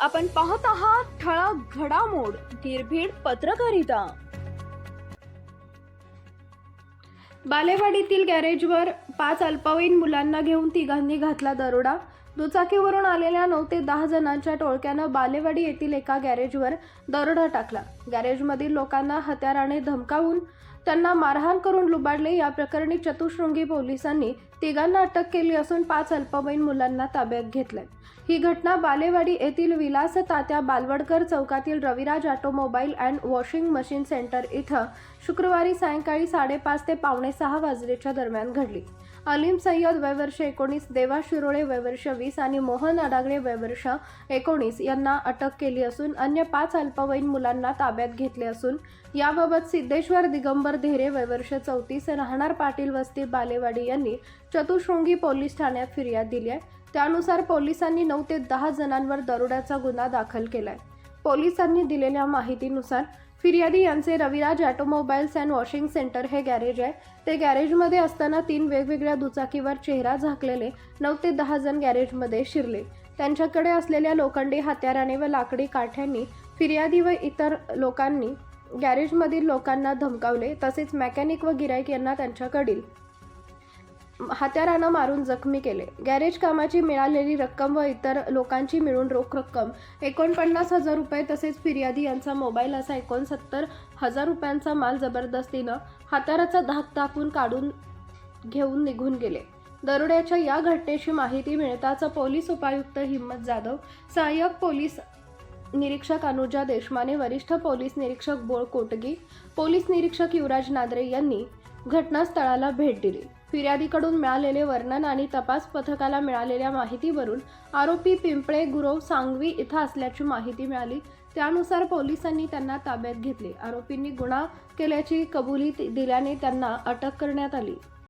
आपण पाहत आहात ठळक घडामोड निर्भीड पत्रकारिता. बालेवाडीतील गॅरेजवर पाच अल्पवयीन मुलांना घेऊन तिघांनी घातला दरोडा. दुचाकीवरून आलेल्या नऊ ते दहा जणांच्या टोळक्यानं बालेवाडी येथील एका गॅरेजवर दरोडा टाकला. गॅरेजमधील लोकांना हत्याराने धमकावून त्यांना मारहाण करून लुबाडले. या प्रकरणी चतुशृंगी पोलिसांनी तिघांना अटक केली असून पाच अल्पवयीन मुलांना ताब्यात घेतलंय. ही घटना बालेवाडी येथील विलास तात्या बालवडकर चौकातील Raviraj automobile and washing machine centre इथं शुक्रवारी सायंकाळी साडेपाच ते पावणे सहा वाजलेच्या दरम्यान घडली. अलीम सय्यद वयवर्ष एकोणीस देवा शिरोळे वयवर्ष वीस आणि मोहन अडागळे वयवर्ष एकोणीस यांना अटक केली असून अन्य पाच अल्पवयीन मुलांना ताब्यात घेतले असून याबाबत सिद्धेश्वर दिगंबर धेरे वयवर्ष चौतीस राहणार पाटील वस्ती बालेवाडी यांनी चतुशृंगी पोलीस ठाण्यात फिर्याद दिली आहे. त्यानुसार पोलिसांनी नऊ ते दहा जणांवर दरोड्याचा गुन्हा दाखल केलाय. पोलिसांनी दिलेल्या माहितीनुसार फिर्यादी यांचे Raviraj automobiles and washing centre हे गॅरेज आहे. ते गॅरेजमध्ये असताना तीन वेगवेगळ्या दुचाकीवर चेहरा झाकलेले नऊ ते दहा जण गॅरेजमध्ये शिरले. त्यांच्याकडे असलेल्या लोखंडी हत्याराने व लाकडी काठ्यांनी फिर्यादी व इतर लोकांनी गॅरेजमधील लोकांना धमकावले. तसेच मेकॅनिक व गिराईक यांना त्यांच्याकडील हत्यारानं मारून जखमी केले. गॅरेज कामाची मिळालेली रक्कम व इतर लोकांची मिळून रोख रक्कम. एकोणपन्नास हजार रुपये तसेच फिर्यादी यांचा मोबाईल असा एकोणसत्तर हजार रुपयांचा माल जबरदस्तीनं हाताराचा धाक दाखवून काढून घेऊन निघून गेले. दरोड्याच्या या घटनेची माहिती मिळताच पोलीस उपायुक्त हिम्मत जाधव सहाय्यक पोलीस निरीक्षक अनुजा देशमाने वरिष्ठ पोलीस निरीक्षक बोळ कोटगी पोलीस निरीक्षक युवराज नादरे यांनी घटनास्थळाला भेट दिली. फिर्यादीकडून मिळालेले वर्णन आणि तपास पथकाला मिळालेल्या माहितीवरून आरोपी पिंपळे गुरव सांगवी इथं असल्याची माहिती मिळाली. त्यानुसार पोलिसांनी त्यांना ताब्यात घेतले. आरोपींनी गुन्हा केल्याची कबुली दिल्याने त्यांना अटक करण्यात आली.